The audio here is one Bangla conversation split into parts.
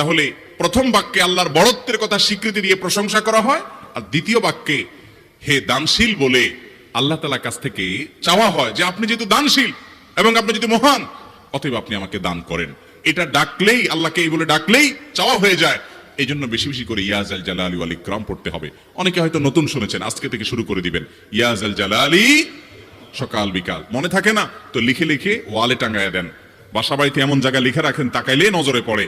তাহলে প্রথম বাক্যে আল্লাহর বড়ত্বের কথা স্বীকৃতি দিয়ে প্রশংসা করা হয়, আর দ্বিতীয় বাক্যে হে দানশীল বলে আল্লাহ তালার কাছ থেকে চাওয়া হয় যে আপনি যেহেতু দানশীল এবং আপনি যদি মহান, অতএব আপনি আমাকে দান করেন। এটা ডাকলেই, আল্লাহকে এই বলে ডাকলেই চাওয়া হয়ে যায়। এই জন্য বেশি বেশি করে ইয়াজ আল জালালি ওয়াল ইকরাম পড়তে হবে। অনেকে হয়তো নতুন শুনেছেন, আজকে থেকে শুরু করে দিবেন। ইয়াজ আল জালালি, সকাল বিকাল। মনে থাকে না? তো লিখে লিখে ওয়ালে টাঙ্গায় দেন। বাসা বাড়িতে এমন জায়গায় লিখে রাখেন তাকাইলে নজরে পড়ে।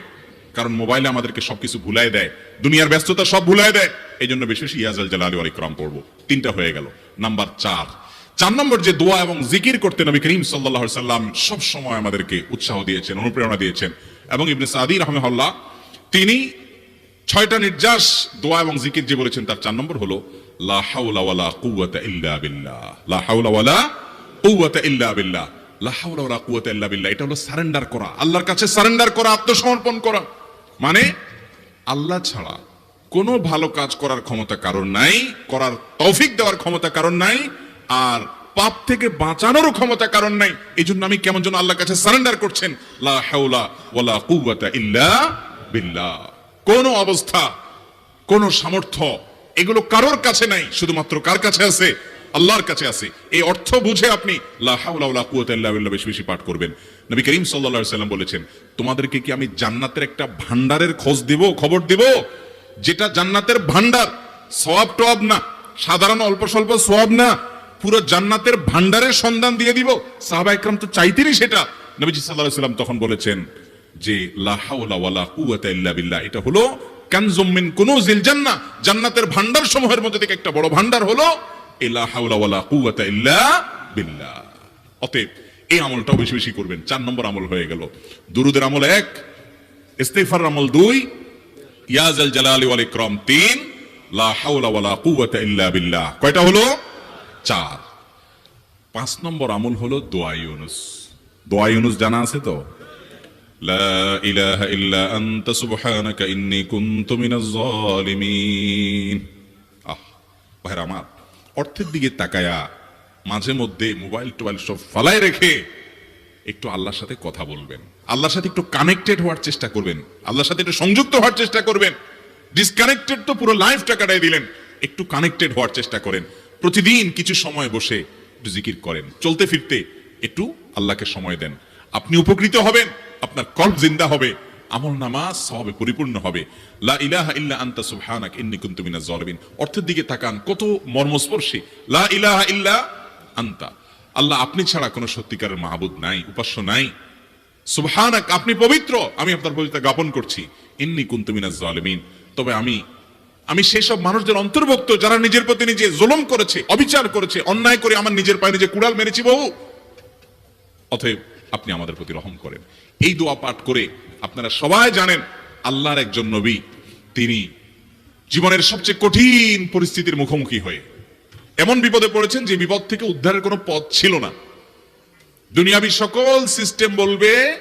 কারণ মোবাইলে আমাদেরকে সবকিছু ভুলাই দেয়। দুনিয়ার ব্যস্ততা সব ভুলাই দেয়। এই জন্য বেশি বেশি ইয়াজ আল জালালি ইকরাম পড়ব। তিনটা হয়ে গেল। নাম্বার চার। চার নম্বর যে দোয়া এবং জিকির করতে নবী করিম সাল্লাহ সাল্লাম সব সময় আমাদেরকে উৎসাহ দিয়েছেন, অনুপ্রেরণা দিয়েছেন। এবং ইবনে সাদি রহমহল্লা তিনি ছয়টা নির্যাস দোয়া এবং জিকির যে বলেছেন, তার চার নম্বর হলো এটা হলো সারেন্ডার করা। আল্লাহর কাছে সারেন্ডার করা, আত্মসমর্পণ করা। মানে আল্লাহ ছাড়া কোনো ভালো কাজ করার ক্ষমতা কারণ নাই, করার তৌফিক দেওয়ার ক্ষমতা কারণ নাই, আর পাপ থেকে বাঁচানোরও ক্ষমতা কারণ নাই। এই জন্য আমি কেমন যেন আল্লাহর কাছে সারেন্ডার করছেন। লা ইল্লা বিল্লাহ। কোন অবস্থা, কোন সামর্থ্য এগুলো কারোর কাছে নাই, শুধুমাত্র কার কাছে আছে? আল্লাহর কাছে আছে। এই অর্থ বুঝে আপনি বেশি বেশি পাঠ করবেন। নবী করিম আলাইহি সাল্লাম বলেছেন, তোমাদেরকে কি আমি জান্নাতের একটা ভান্ডারের খোঁজ দিব, খবর দিব? যেটা জান্নাতের ভান্ডার সওয়াব টওয়াব না। সাধারণ অল্প স্বল্প সওয়াব না। পুরো জান্নাতের ভান্ডারের সন্ধান দিয়ে দিব। সাহাবা একরাম তো চাইতেনই সেটা। নবীজি সাল্লাল্লাহু সাল্লাম তখন বলেছেন যে, লা হাওলা ওয়ালা কুওয়াতা এটা হলো, কানজুম মিন কুনুজিল জান্নাহ। জান্নাতের ভান্ডার সমূহের মধ্যে থেকে একটা বড় ভান্ডার হলো ইলা হাওলা ওয়ালা কুওয়াতা ইল্লা বিল্লাহ। অতএব এই আমলটাও বেশি বেশি করবেন। চার নম্বর আমল হয়ে গেল। দুরুদের আমল এক ইস্তেগফার আমল দুই ইয়াজ আল জালালি ওয়াল ক্রম তিন, লা হাওলা ওয়ালা কুওয়াতা ইল্লা বিল্লাহ। কয়টা হলো? চার। পাঁচ নম্বর আমল হলো দোয়া ইউনুস। দোয়া ইউনুস জানা আছে তো? লা ইলাহা ইল্লা আনতা সুবহানাকা ইন্নী কুনতু মিনাজ জালিমিন আহ, ভাইরা আমার অর্থের দিকে তাকায়া মাঝে মধ্যে মোবাইল টোবাইল সব ফালাই রেখে একটু আল্লাহর সাথে কথা বলবেন। আল্লাহর সাথে একটু কানেক্টেড হওয়ার চেষ্টা করবেন। আল্লাহর সাথে একটু সংযুক্ত হওয়ার চেষ্টা করবেন। ডিসকানেক্টেড তো পুরো লাইফটা কাটাই দিলেন। একটু কানেক্টেড হওয়ার চেষ্টা করেন। প্রতিদিন কিছু সময় বসে একটু জিকির করেন। চলতে ফিরতে একটু আল্লাহকে সময় দেন। আপনি উপকৃত হবেন, আপনার কল্প জিন্দা হবে। আমল নামাজ সবে পরিপূর্ণ হবে। লা ইলাহা ইল্লা আন্তা সুবহানাক, ইন্নী কুনতু মিনাজ জালিমিন। অর্থের দিকে তাকান, কত মর্মস্পর্শী। লা ইলাহা ইল্লা আন্তা। আল্লাহ আপনি ছাড়া কোনো সত্যিকারের মাহবুদ নাই, উপাস্য নাই। সুবহানাক, আপনি পবিত্র। আমি আপনার পবিত্রতা জ্ঞাপন করছি। ইন্নী কুনতু মিনাজ জালিমিন। তবে আমি আমি সেই সব মানুষদের অন্তর্ভুক্ত যারা নিজের প্রতি নিজে জুলুম করেছে, অবিচার করেছে, অন্যায় করে আমার নিজের পায়ে নিজে কুড়াল মেরেছি বহু। অতএব আপনি আমাদের প্রতি রহম করেন। এই দোয়া পাঠ করে আপনারা সবাই জানেন, আল্লাহর একজন নবী, তিনি জীবনের সবচেয়ে কঠিন পরিস্থিতির মুখোমুখি হয়ে। এমন বিপদে পড়েছেন যে বিপদ থেকে উদ্ধারের কোনো পথ ছিল না। দুনিয়াবি সকল সিস্টেম বলবে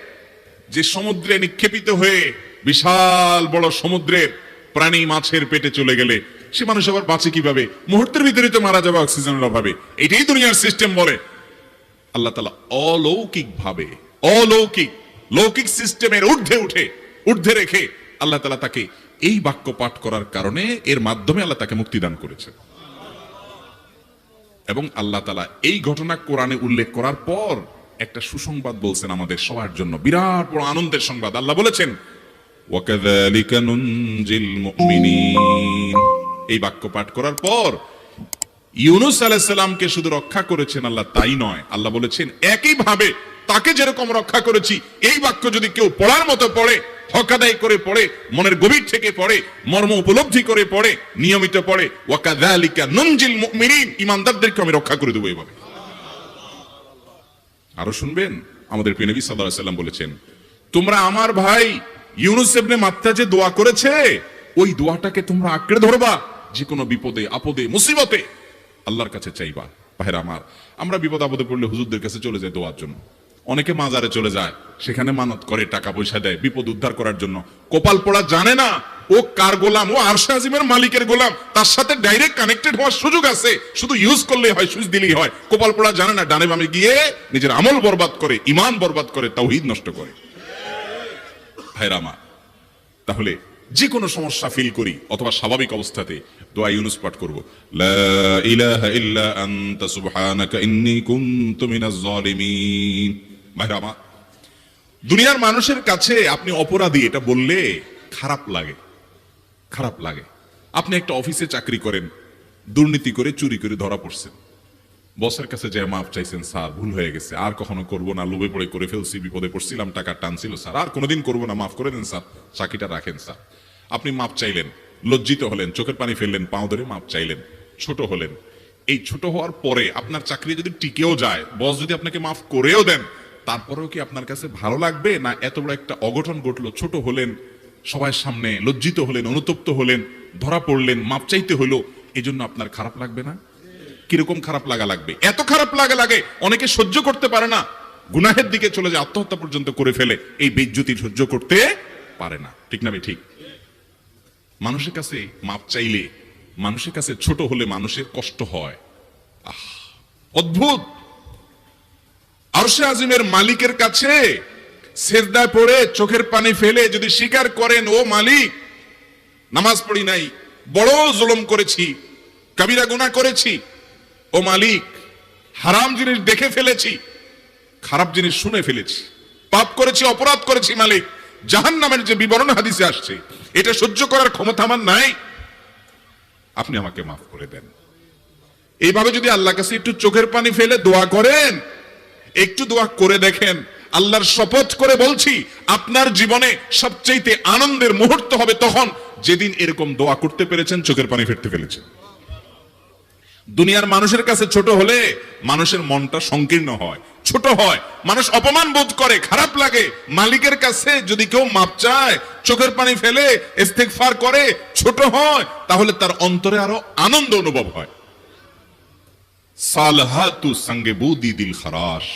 যে সমুদ্রে নিক্ষেপিত হয়ে বিশাল বড় সমুদ্রের প্রাণী মাছের পেটে চলে গেলে সে মানুষ আবার বাঁচে কীভাবে? মুহূর্তের ভিতরে তো মারা যাবে অক্সিজেনের অভাবে। এটাই দুনিয়ার সিস্টেম বলে। আল্লাহ তালা অলৌকিক ভাবে অলৌকিক লৌকিক সিস্টেমের ঊর্ধ্বে উঠে, ঊর্ধ্বে রেখে আল্লাহ তালা তাকে এই বাক্য পাঠ করার কারণে এর মাধ্যমে আল্লাহ তাকে মুক্তিদান করেছে এবং আল্লাহ তালা এই ঘটনা কোরআনে উল্লেখ করার পর একটা সুসংবাদ বলছেন আমাদের সবার জন্য। বিরাট বড় আনন্দের সংবাদ। আল্লাহ বলেছেন এই বাক্য পাঠ করার পর ইউনুস আলাইহিস সালামকে শুধু রক্ষা করেছেন আল্লাহ, তাই নয়। আল্লাহ বলেছেন একই ভাবে তাকে যেরকম রক্ষা করেছি, এই বাক্য যদি কেউ পড়ার মতো পড়ে, হকাদাই করে পড়ে, মনের গভীর থেকে পড়ে, মর্ম উপলব্ধি করে পড়ে, নিয়মিত পড়ে, ওয়াকাযালিকা নুনজিল মুমিনিন, ইমানদারদেরকে আমি রক্ষা করে দেবো এভাবে। আরও শুনবেন? আমাদের প্রিয় নবী সাল্লাল্লাহু আলাইহি সাল্লাম বলেছেন, তোমরা আমার ভাই ইউনুস ইবনে মাত্তা যে দোয়া করেছে, ওই দোয়াটাকে তোমরা আঁকড়ে ধরবা যে কোনো বিপদে, আপদে, মুসিবতে। আল্লাহর কাছে চাইবা। ভাইরা আমার, আমরা বিপদ আপদে পড়লে হুজুরদের কাছে চলে যাই দোয়ার জন্য। অনেকে মাজারে চলে যায়, সেখানে মানত করে, টাকা পয়সা দেয়, বিপদ উদ্ধার করার জন্য। কপাল পড়া জানে না, ও কার গোলাম, ও আরশা আজিমের মালিকের গোলাম, তার সাথে ডাইরেক্ট কানেক্টেড হওয়ার সুযোগ আছে। শুধু ইউজ করলে হয়, সুইচ দিলেই হয়। কপাল পড়া জানে না, ডানে বামে গিয়ে নিজের আমল বরবাদ করে ইমান বরবাদ করে, তাওহীদ নষ্ট করে। ভাইরা আমার, তাহলে যে কোনো সমস্যা ফিল করি, অথবা স্বাভাবিক অবস্থাতে দোয়া ইউনুস পাঠ করব। লা ইলাহা ইল্লা আনতা সুবহানাকা ইন্নী কুনতু মিনাজ জালিমিন ভাইরা আমার দুনিয়ার মানুষের কাছে আপনি অপরাধী, এটা বললে খারাপ লাগে খারাপ লাগে। আপনি একটা অফিসে চাকরি করেন, দুর্নীতি করে চুরি করে ধরা পড়ছেন। বসের কাছে যে মাফ চাইছেন, স্যার, ভুল হয়ে গেছে, আর কখনো করব না, লোভে পড়ে করে ফেলছি, বিপদে পড়ছিলাম, টাকা টানছিল, স্যার, আর কোনোদিন করব না, মাফ করে দেন, স্যার, চাকরিটা রাখেন, স্যার। আপনি মাপ চাইলেন, লজ্জিত হলেন, চোখের পানি ফেললেন, পাও ধরে মাপ চাইলেন, ছোট হলেন। এই ছোট হওয়ার পরে আপনার চাকরি যদি টিকেও যায়, বস যদি আপনাকে মাফ করেও দেন তারপরেও কি আপনার কাছে ভালো লাগবে? না এত বড় একটা অঘটন ঘটলো? ছোট হলেন, সবার সামনে লজ্জিত হলেন, অনুতপ্ত হলেন, ধরা পড়লেন, মাপ চাইতে হলো এই জন্য আপনার খারাপ লাগবে না? কীরকম খারাপ লাগা লাগবে? এত খারাপ লাগা লাগে, অনেকে সহ্য করতে পারে না। গুনাহের দিকে চলে যায়, আত্মহত্যা পর্যন্ত করে ফেলে। এই বেজ্জতি সহ্য করতে পারে না। ঠিক না ঠিক। মানুষের কাছে মাপ চাইলে, মানুষের কাছে ছোট হলে মানুষের কষ্ট হয়। আহ, অদ্ভুত! আরশে আজিমের মালিকের কাছে সেজদায় পড়ে চোখের পানি ফেলে যদি স্বীকার করেন, ও মালিক, নামাজ পড়ি নাই, বড় জুলুম করেছি, কবিরা গুনাহ করেছি। ও মালিক, হারাম জিনিস দেখে ফেলেছি, খারাপ জিনিস শুনে ফেলেছি। পাপ করেছি, অপরাধ করেছি, মালিক। জাহান নামের যে বিবরণ হাদিসে আসছে, এটা সহ্য করার ক্ষমতা আমার নাই। আপনি আমাকে মাফ করে দেন। এইভাবে যদি আল্লাহ কাছে একটু চোখের পানি ফেলে দোয়া করেন একটু দোয়া করে দেখেন। আল্লাহর শপথ করে বলছি, আপনার জীবনে সবচেয়ে আনন্দের মুহূর্ত হবে তখন যেদিন এরকম দোয়া করতে পেরেছেন, চোখের পানি ফেলতে ফেলেছেন। দুনিয়ার মানুষের কাছে ছোট হলে মানুষের মনটা সংকীর্ণ হয়, ছোট হয়। মানুষ অপমান বোধ করে, খারাপ লাগে। মালিকের কাছে যদি কেউ মাপ চায়, চোখের পানি ফেলে, ইস্তেগফার করে, ছোট হয়, তাহলে তার অন্তরে আরও আনন্দ অনুভব হয়। সালহাতু সঙ্গে বুদি দিল খরাশ।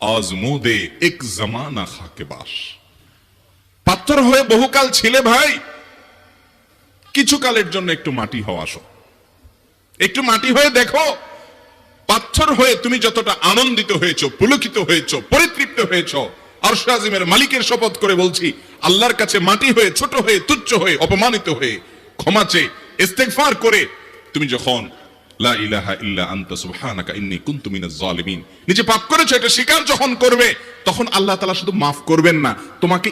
আজমুদে এক জমানা খাকে বাস। পাথর হয়ে বহুকাল ছিলে ভাই। কিছু কালের জন্য একটু মাটি হওয়া আসো। একটু মাটি হয়ে দেখো। পাথর হয়ে তুমি যতটা আনন্দিত হয়েছো, পুলকিত হয়েছো, পরিতৃপ্ত হয়েছো, আরশ আজিমের মালিকের শপথ করে বলছি, আল্লাহর কাছে মাটি হয়ে, ছোট হয়ে, তুচ্ছ হয়ে, অপমানিত হয়ে, ক্ষমা চেয়ে, ইস্তেগফার করে তুমি যখন লা ইলাহা ইল্লা আনতা সুবহানাকা ইন্নী কুনতু মিনাজ জালিমিন। নিজে পাপ এটা স্বীকার যখন করবে, তখন আল্লাহ তাআলা শুধু মাফ করবেন না, তোমাকে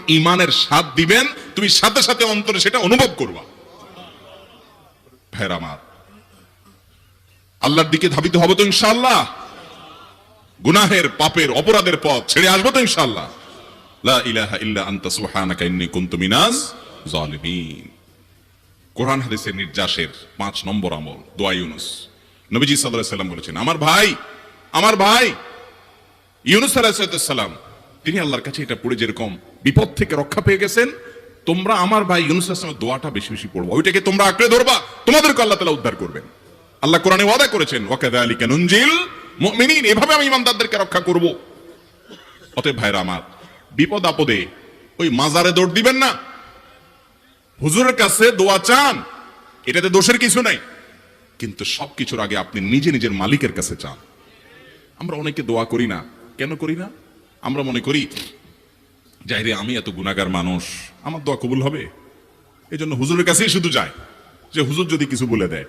স্বাদ দিবেন, তুমি সাথে সাথে অন্তরে সেটা অনুভব করবা। আল্লাহর দিকে ধাবিত হব তো ইনশাআল্লাহ। গুনাহের, পাপের, অপরাধের পথ ছেড়ে আসব তো ইনশাআল্লাহ। লা ইলাহা ইল্লা আনতা সুবহানাকা ইন্নী কুনতু মিনাজ জালিমিন। কোরআন হাদিসের নির্যাসের পাঁচ নম্বর আমল, দোয়া ইউনুস। নবীজি সাল্লাম বলেছেন, আমার ভাই আমার ভাই। ইউনুস আলাইহিস সালাম, তিনি আল্লাহর কাছে এটা পড়ে যেরকম বিপদ থেকে রক্ষা পেয়ে গেছেন, তোমরা আমার ভাই ইউনুস দোয়াটা বেশি বেশি পড়ব। ওইটাকে তোমরা আঁকড়ে ধরবা, তোমাদেরকে আল্লাহ তাআলা উদ্ধার করবেন। আল্লাহ কোরআনে ওয়াদা করেছেন, ওয়াকাযালিকা নুনজিল মুমিনিন, এভাবে আমি ইমানদারদেরকে রক্ষা করব। অতএব ভাইরা আমার, বিপদ আপদে ওই মাজারে দৌড় দিবেন না। হুজুরের কাছে দোয়া চান, এটাতে দোষের কিছু নাই। কিন্তু সবকিছুর আগে আপনি নিজে নিজের মালিকের কাছে চান। আমরা অনেকে দোয়া করি না। কেন করি না? আমরা মনে করি, যাই রে, আমি এত গুণাগার মানুষ, আমার দোয়া কবুল হবে? এই জন্য হুজুরের কাছেই শুধু যায়, যে হুজুর যদি কিছু বলে দেয়।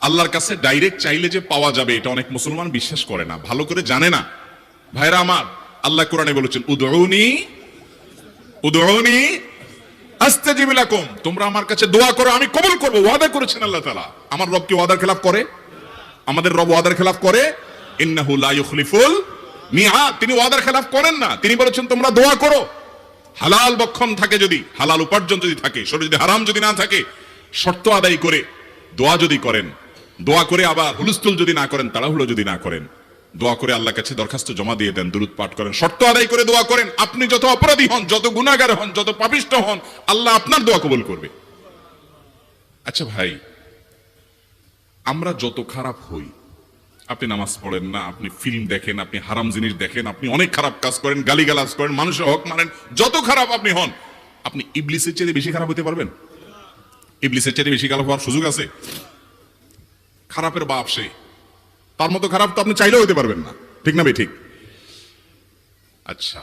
আল্লাহর কাছে ডাইরেক্ট চাইলে যে পাওয়া যাবে, এটা অনেক মুসলমান বিশ্বাস করে না, ভালো করে জানে না। ভাইরা আমার, আল্লাহ কোরআনে বলেছেন উদৌনি উদৌনি আস্তে জিবিলাকুম তোমরা আমার কাছে দোয়া করো, আমি কবুল করব, ওয়াদা করেছেন আল্লাহ তাআলা। আমার রব কি ওয়াদার খেলাফ করে? আমাদের রব ওয়াদার খেলাফ করে? ইন্নাহু লা ইউখলিফুল মিআদ। তিনি ওয়াদার খেলাফ করেন না। তিনি বলেছেন, তোমরা দোয়া করো। হালাল বক্ষণ থাকে যদি, হালাল উপার্জন যদি থাকে, শরীর যদি হারাম যদি না থাকে, শর্ত আদায় করে দোয়া যদি করেন। দোয়া করে আবার হুলস্থুল যদি না করেন, তাড়াহুড়ো যদি না করেন। দোয়া করে আল্লাহ কাছে দরখাস্ত জমা দিয়ে দেন দূরত পাঠ করেন। শর্ত আদায় করে দোয়া করেন। আপনি যত অপরাধী হন, যত গুণাগার হন, যত পাপিষ্ট হন, আল্লাহ আপনার দোয়া কবুল করবে। আচ্ছা ভাই আমরা যত খারাপ হই, আপনি নামাজ পড়েন না, আপনি ফিল্ম দেখেন, আপনি হারাম জিনিস দেখেন, আপনি অনেক খারাপ কাজ করেন, গালিগালাজ করেন, মানুষের হক মারেন যত খারাপ আপনি হন, আপনি ইবলিসের চেয়ে বেশি খারাপ হতে পারবেন? ইবলিসের চেয়ে বেশি খারাপ হওয়ার সুযোগ আছে? খারাপের বাপ সে। তার মতো খারাপ তো আপনি চাইলেও হতে পারবেন না। ঠিক না ভাই, ঠিক? আচ্ছা।